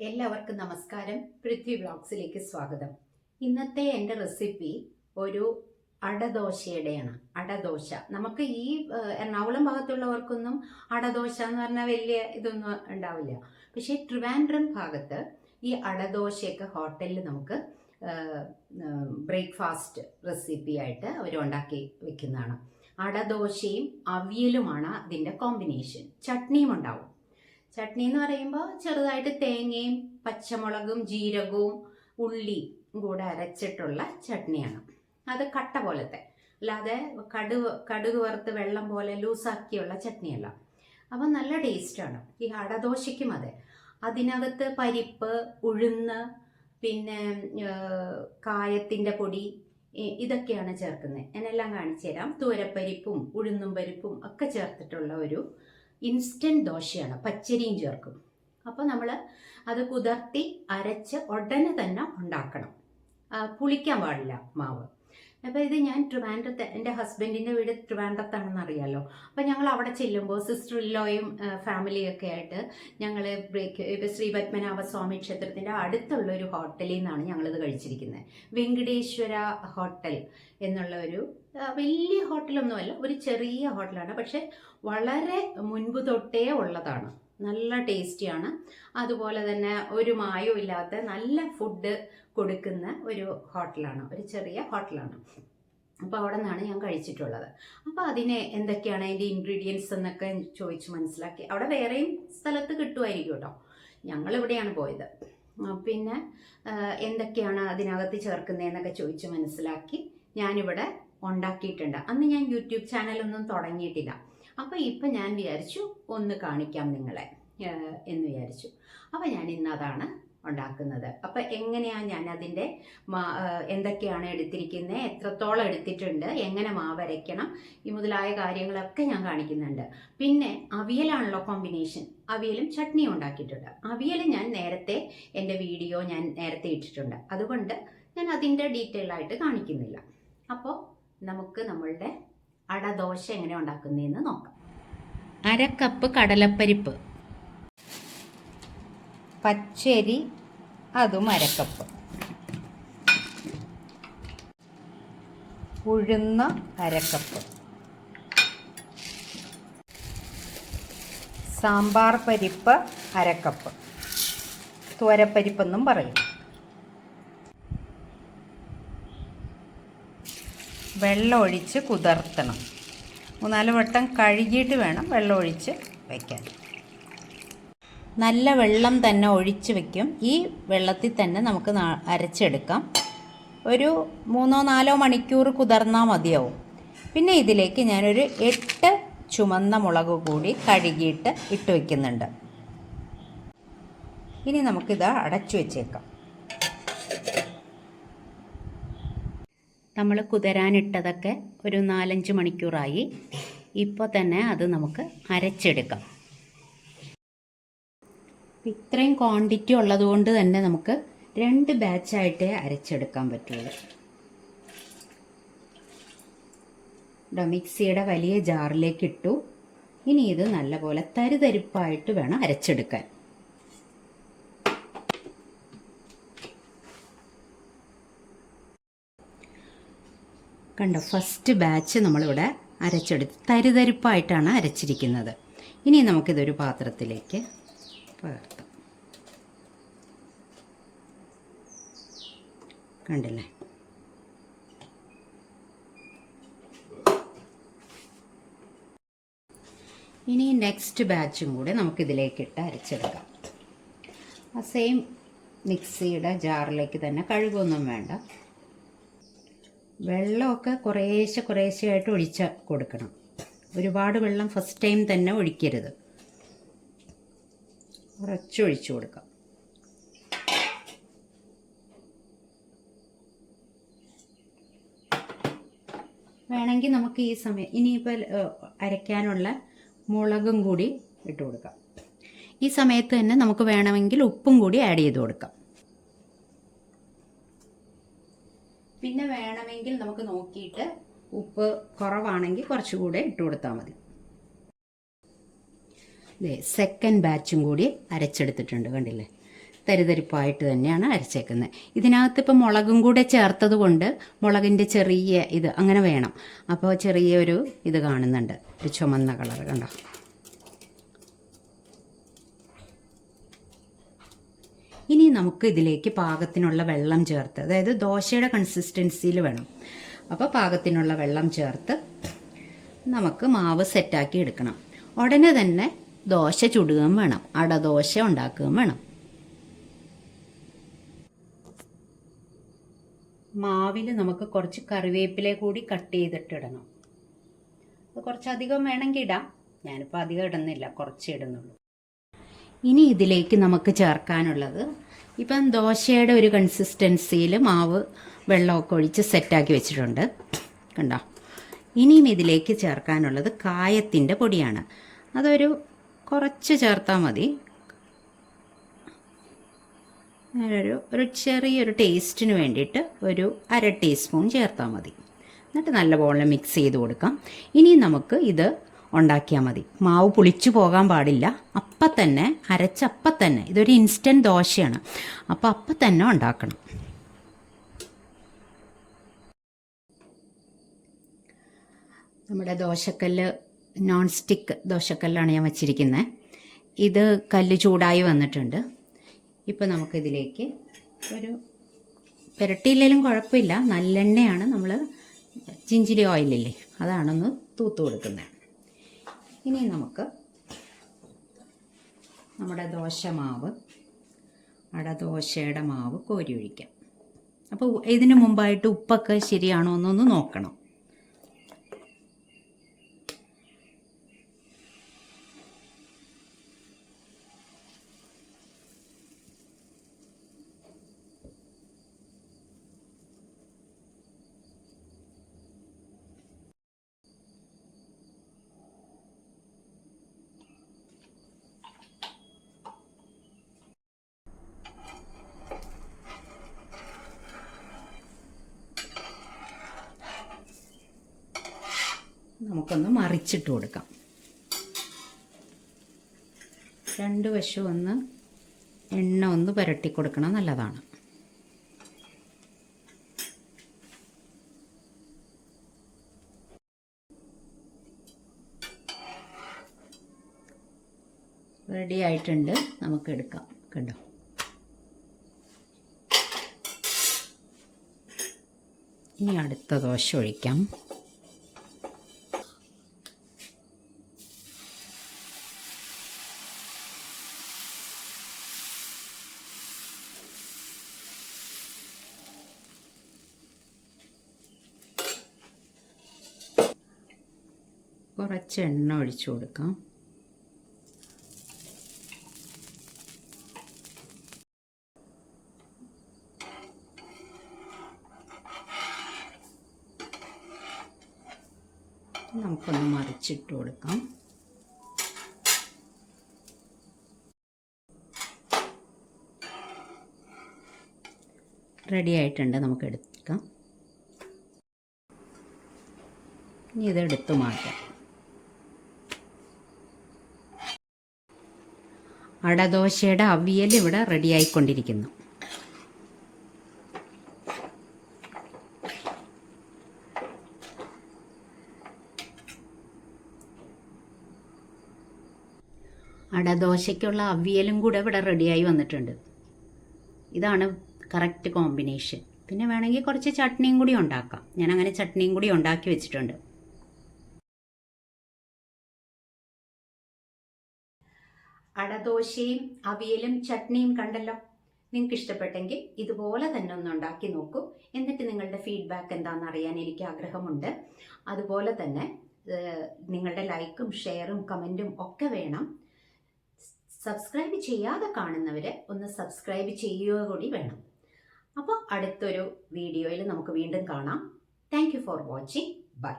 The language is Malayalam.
എല്ലാവർക്കും നമസ്കാരം. പൃഥ്വി ബ്ലോഗ്സിലേക്ക് സ്വാഗതം. ഇന്നത്തെ എന്റെ റെസിപ്പി ഒരു അടദോശയുടെയാണ്. അടദോശ. നമുക്ക് ഈ എറണാകുളം ഭാഗത്തുള്ളവർക്കൊന്നും അടദോശ എന്ന് പറഞ്ഞാൽ വലിയ ഇതൊന്നും ഉണ്ടാവില്ല. പക്ഷേ ട്രിവാൻഡ്രം ഭാഗത്ത് ഈ അടദോശയൊക്കെ ഹോട്ടലിൽ നമുക്ക് ബ്രേക്ക്ഫാസ്റ്റ് റെസിപ്പി ആയിട്ട് അവർ ഉണ്ടാക്കി വെക്കുന്നതാണ്. അടദോശയും അവിയലുമാണ് അതിന്റെ കോമ്പിനേഷൻ. ചട്നിയും ഉണ്ടാവും. ചട്നി എന്ന് പറയുമ്പോൾ ചെറുതായിട്ട് തേങ്ങയും പച്ചമുളകും ജീരകവും ഉള്ളി കൂടെ അരച്ചിട്ടുള്ള ചട്നിയാണ്. അത് കട്ട പോലത്തെ. അല്ലാതെ കടുക് കടുക് വറുത്ത് വെള്ളം പോലെ ലൂസാക്കിയുള്ള ചട്നിയല്ല. അപ്പം നല്ല ടേസ്റ്റാണ്. ഈ അടദോശയ്ക്കും അതെ. അതിനകത്ത് പരിപ്പ് ഉഴുന്ന് പിന്നെ കായത്തിന്റെ പൊടി ഇതൊക്കെയാണ് ചേർക്കുന്നത്. എന്നെല്ലാം കാണിച്ചു തരാം. തൂരപ്പരിപ്പും ഉഴുന്നും പരിപ്പും ഒക്കെ ചേർത്തിട്ടുള്ള ഒരു ഇൻസ്റ്റന്റ് ദോശയാണ് പച്ചരിയും ചേർക്കും. അപ്പോൾ നമ്മൾ അത് കുതിർത്തി അരച്ച് ഉടനെ തന്നെ ഉണ്ടാക്കണം. പുളിക്കാൻ പാടില്ല മാവ്. അപ്പോൾ ഇത് ഞാൻ ട്രിവാൻഡ്രത്ത് എന്റെ ഹസ്ബൻഡിന്റെ വീട് ട്രിവാൻഡ്രത്താണെന്ന് അറിയാലോ അപ്പോൾ ഞങ്ങൾ അവിടെ ചെല്ലുമ്പോൾ സിസ്റ്റർ ഇല്ലോയും ഫാമിലിയൊക്കെ ആയിട്ട് ഞങ്ങൾ ബ്രേക്ക് ശ്രീ പത്മനാഭ സ്വാമി ക്ഷേത്രത്തിന്റെ അടുത്തുള്ള ഒരു ഹോട്ടലിൽ നിന്നാണ് ഞങ്ങളിത് കഴിച്ചിരിക്കുന്നത്. വെങ്കടേശ്വര ഹോട്ടൽ എന്നുള്ള ഒരു വലിയ ഹോട്ടലൊന്നുമല്ല ഒരു ചെറിയ ഹോട്ടലാണ്. പക്ഷെ വളരെ മുൻപ് തൊട്ടേ ഉള്ളതാണ്. നല്ല ടേസ്റ്റിയാണ്. അതുപോലെ തന്നെ ഒരു മായവും ഇല്ലാത്ത നല്ല ഫുഡ് കൊടുക്കുന്ന ഒരു ഹോട്ടലാണ് ഒരു ചെറിയ ഹോട്ടലാണ്. അപ്പോൾ അവിടെ നിന്നാണ് ഞാൻ കഴിച്ചിട്ടുള്ളത്. അപ്പോൾ അതിനെ എന്തൊക്കെയാണ് അതിന്റെ ഇൻഗ്രീഡിയൻസ് എന്നൊക്കെ ചോദിച്ച് മനസ്സിലാക്കി. അവിടെ വേറെയും സ്ഥലത്ത് കിട്ടുമായിരിക്കും കേട്ടോ. ഞങ്ങളിവിടെയാണ് പോയത്. പിന്നെ എന്തൊക്കെയാണ് അതിനകത്ത് ചേർക്കുന്നതെന്നൊക്കെ ചോദിച്ച് മനസ്സിലാക്കി ഞാനിവിടെ ഉണ്ടാക്കിയിട്ടുണ്ട്. അന്ന് ഞാൻ യൂട്യൂബ് ചാനലൊന്നും തുടങ്ങിയിട്ടില്ല. അപ്പോൾ ഇപ്പം ഞാൻ വിചാരിച്ചു ഒന്ന് കാണിക്കാം നിങ്ങളെ എന്ന് വിചാരിച്ചു. അപ്പോൾ ഞാൻ ഇന്ന് അതാണ് ഉണ്ടാക്കുന്നത്. അപ്പോൾ എങ്ങനെയാണ് ഞാൻ അതിന്റെ എന്തൊക്കെയാണ് എടുത്തിരിക്കുന്നത് എത്രത്തോളം എടുത്തിട്ടുണ്ട് എങ്ങനെ മാവരയ്ക്കണം ഈ മുതലായ കാര്യങ്ങളൊക്കെ ഞാൻ കാണിക്കുന്നുണ്ട്. പിന്നെ അവിയലാണല്ലോ കോമ്പിനേഷൻ. അവിയലും ചട്നിയും ഉണ്ടാക്കിയിട്ടുണ്ട്. അവിയൽ ഞാൻ നേരത്തെ എന്റെ വീഡിയോ ഞാൻ നേരത്തെ ഇട്ടിട്ടുണ്ട്. അതുകൊണ്ട് ഞാൻ അതിന്റെ ഡീറ്റെയിൽ ആയിട്ട് കാണിക്കുന്നില്ല. അപ്പോൾ നമുക്ക് നമ്മളുടെ അടദോശ എങ്ങനെ ഉണ്ടാക്കുന്നതെന്ന് നോക്കാം. അര കപ്പ് കടലപ്പരിപ്പ്. പച്ചരി അതും അരക്കപ്പ്. ഉഴുന്ന അരക്കപ്പ്. സാമ്പാർ പരിപ്പ് അരക്കപ്പ്. തുവരപ്പരിപ്പെന്നും പറയും. വെള്ളം ഒഴിച്ച് കുതിർത്തണം. മൂന്നാൽ വട്ടം കഴുകിയിട്ട് വേണം വെള്ളം ഒഴിച്ച് വയ്ക്കാൻ നല്ല വെള്ളം തന്നെ ഒഴിച്ച് വെക്കും. ഈ വെള്ളത്തിൽ തന്നെ നമുക്ക് അരച്ചെടുക്കാം. ഒരു മൂന്നോ നാലോ മണിക്കൂർ കുതിർന്നാൽ മതിയാവും. പിന്നെ ഇതിലേക്ക് ഞാനൊരു എട്ട് ചുമന്ന മുളക് കൂടി കഴുകിയിട്ട് ഇട്ട് വയ്ക്കുന്നുണ്ട് ഇനി നമുക്കിത് അടച്ചു വെച്ചേക്കാം. നമ്മൾ കുതിരാനിട്ടതൊക്കെ ഒരു നാലഞ്ച് മണിക്കൂറായി. ഇപ്പോൾ തന്നെ അത് നമുക്ക് അരച്ചെടുക്കാം. ഇത്രയും ക്വാണ്ടിറ്റി ഉള്ളത് കൊണ്ട് തന്നെ നമുക്ക് രണ്ട് ബാച്ചായിട്ടേ അരച്ചെടുക്കാൻ പറ്റുള്ളൂ. മിക്സിയുടെ വലിയ ജാറിലേക്ക് ഇട്ടു. ഇനി ഇത് നല്ലപോലെ തരിതരിപ്പായിട്ട് വേണം അരച്ചെടുക്കാൻ. കണ്ടോ ഫസ്റ്റ് ബാച്ച് നമ്മളിവിടെ അരച്ചെടുത്ത് തരിതരിപ്പായിട്ടാണ് അരച്ചിരിക്കുന്നത്. ഇനി നമുക്കിതൊരു പാത്രത്തിലേക്ക് പകർത്താം. കണ്ടില്ലേ? ഇനി നെക്സ്റ്റ് ബാച്ചും കൂടെ നമുക്കിതിലേക്കിട്ട് അരച്ചെടുക്കാം. ആ സെയിം മിക്സിയുടെ ജാറിലേക്ക് തന്നെ കഴുകൊന്നും വേണ്ട. വെള്ളമൊക്കെ കുറേശ്ശെ കുറേശ്ശെ ആയിട്ട് ഒഴിച്ച് കൊടുക്കണം. ഒരുപാട് വെള്ളം ഫസ്റ്റ് ടൈം തന്നെ ഒഴിക്കരുത്. കുറച്ചൊഴിച്ചു കൊടുക്കാം. വേണമെങ്കിൽ നമുക്ക് ഈ സമയം ഇനിയിപ്പോൾ അരയ്ക്കാനുള്ള മുളകും കൂടി ഇട്ട് കൊടുക്കാം. ഈ സമയത്ത് തന്നെ നമുക്ക് വേണമെങ്കിൽ ഉപ്പും കൂടി ആഡ് ചെയ്ത് കൊടുക്കാം. പിന്നെ വേണമെങ്കിൽ നമുക്ക് നോക്കിയിട്ട് ഉപ്പ് കുറവാണെങ്കിൽ കുറച്ചുകൂടെ ഇട്ട് കൊടുത്താൽ മതി. ദേ സെക്കൻഡ് ബാച്ചും കൂടി അരച്ചെടുത്തിട്ടുണ്ട് കണ്ടില്ലേ? തരിതരിപ്പായിട്ട് തന്നെയാണ് അരച്ചേക്കുന്നത്. ഇതിനകത്ത് ഇപ്പം മുളകും കൂടെ ചേർത്തത് കൊണ്ട് മുളകിന്റെ ചെറിയ ഇത് അങ്ങനെ വേണം. അപ്പോൾ ചെറിയൊരു ഇത് കാണുന്നുണ്ട്. ഒരു ചുമന്ന കളർ കണ്ടോ? ഇനി നമുക്ക് ഇതിലേക്ക് പാകത്തിനുള്ള വെള്ളം ചേർത്ത് അതായത് ദോശയുടെ കൺസിസ്റ്റൻസിയിൽ വേണം. അപ്പോൾ പാകത്തിനുള്ള വെള്ളം ചേർത്ത് നമുക്ക് മാവ് സെറ്റാക്കി എടുക്കണം. ഉടനെ തന്നെ ദോശ ചുടുകയും വേണം അടദോശ ഉണ്ടാക്കുകയും വേണം. മാവിൽ നമുക്ക് കുറച്ച് കറിവേപ്പില കൂടി കട്ട് ചെയ്തിട്ടിടണം അത് കുറച്ചധികം വേണമെങ്കിൽ ഇടാം. ഞാനിപ്പോൾ അധികം ഇടുന്നില്ല കുറച്ച് ഇടുന്നുള്ളൂ. ഇനി ഇതിലേക്ക് നമുക്ക് ചേർക്കാനുള്ളത് ഇപ്പം ദോശയുടെ ഒരു കൺസിസ്റ്റൻസിയിൽ മാവ് വെള്ളമൊക്കെ ഒഴിച്ച് സെറ്റാക്കി വെച്ചിട്ടുണ്ട്. കണ്ടോ? ഇനിയും ഇതിലേക്ക് ചേർക്കാനുള്ളത് കായത്തിന്റെ പൊടിയാണ്. അതൊരു കുറച്ച് ചേർത്താൽ മതി. ഒരു ഒരു ചെറിയൊരു ടേസ്റ്റിന് വേണ്ടിയിട്ട് ഒരു അര ടീസ്പൂൺ ചേർത്താൽ മതി. എന്നിട്ട് നല്ലപോലെ മിക്സ് ചെയ്ത് കൊടുക്കാം. ഇനി നമുക്ക് ഇത് ഉണ്ടാക്കിയാൽ മതി. മാവ് പുളിച്ചു പോകാൻ പാടില്ല. അപ്പം തന്നെ അരച്ചപ്പം തന്നെ. ഇതൊരു ഇൻസ്റ്റന്റ് ദോശയാണ്. അപ്പോൾ അപ്പം തന്നെ ഉണ്ടാക്കണം. നമ്മുടെ ദോശക്കല്ല് നോൺ സ്റ്റിക്ക് ദോശക്കല്ലാണ് ഞാൻ വച്ചിരിക്കുന്നത് ഇത് കല്ല് ചൂടായി വന്നിട്ടുണ്ട്. ഇപ്പോൾ നമുക്കിതിലേക്ക് ഒരു പുരട്ടിയില്ലെങ്കിലും കുഴപ്പമില്ല. നല്ലെണ്ണയാണ് നമ്മൾ ജിഞ്ചിരി ഓയിലില്ലേ അതാണൊന്ന് തൂത്ത് കൊടുക്കുന്നത് ഇനി നമുക്ക് നമ്മുടെ ദോശമാവ് അടദോശയുടെ മാവ് കോരി ഒഴിക്കാം. അപ്പോൾ ഇതിന് മുമ്പായിട്ട് ഉപ്പൊക്കെ ശരിയാണോ എന്നൊന്ന് നോക്കണം. നമുക്കൊന്ന് മറിച്ചിട്ട് കൊടുക്കാം. രണ്ട് വശവും ഒന്ന് എണ്ണ ഒന്ന് പുരട്ടി കൊടുക്കണം നല്ലതാണ്. റെഡി ആയിട്ടുണ്ട്. നമുക്ക് എടുക്കാം. കണ്ടോ? ഇനി അടുത്ത ദോശ ഒഴിക്കാം. കുറച്ച് എണ്ണ ഒഴിച്ചു കൊടുക്കാം. നമുക്കൊന്ന് മറിച്ചിട്ട് കൊടുക്കാം. റെഡി ആയിട്ടുണ്ട് നമുക്ക് എടുക്കാം. ഇനി ഇതെടുത്ത് മാറ്റാം. അടദോശയുടെ അവിയൽ ഇവിടെ റെഡിയായിക്കൊണ്ടിരിക്കുന്നു. അടദോശയ്ക്കുള്ള അവിയലും കൂടെ ഇവിടെ റെഡിയായി വന്നിട്ടുണ്ട്. ഇതാണ് കറക്റ്റ് കോമ്പിനേഷൻ. പിന്നെ വേണമെങ്കിൽ കുറച്ച് ചട്നിയും കൂടി ഉണ്ടാക്കാം. ഞാൻ അങ്ങനെ ചട്നിയും കൂടി ഉണ്ടാക്കി വെച്ചിട്ടുണ്ട്. അടദോശയും അവിയലും ചട്നിയും കണ്ടല്ലോ? നിങ്ങൾക്ക് ഇഷ്ടപ്പെട്ടെങ്കിൽ ഇതുപോലെ തന്നെ ഒന്ന് ഉണ്ടാക്കി നോക്കൂ. എന്നിട്ട് നിങ്ങളുടെ ഫീഡ്ബാക്ക് എന്താണെന്ന് അറിയാൻ എനിക്ക് ആഗ്രഹമുണ്ട്. അതുപോലെ തന്നെ നിങ്ങളുടെ ലൈക്കും ഷെയറും കമന്റും ഒക്കെ വേണം. സബ്സ്ക്രൈബ് ചെയ്യാതെ കാണുന്നവർ ഒന്ന് സബ്സ്ക്രൈബ് ചെയ്യുക കൂടി വേണം. അപ്പോൾ അടുത്തൊരു വീഡിയോയിൽ നമുക്ക് വീണ്ടും കാണാം. Thank for watching bye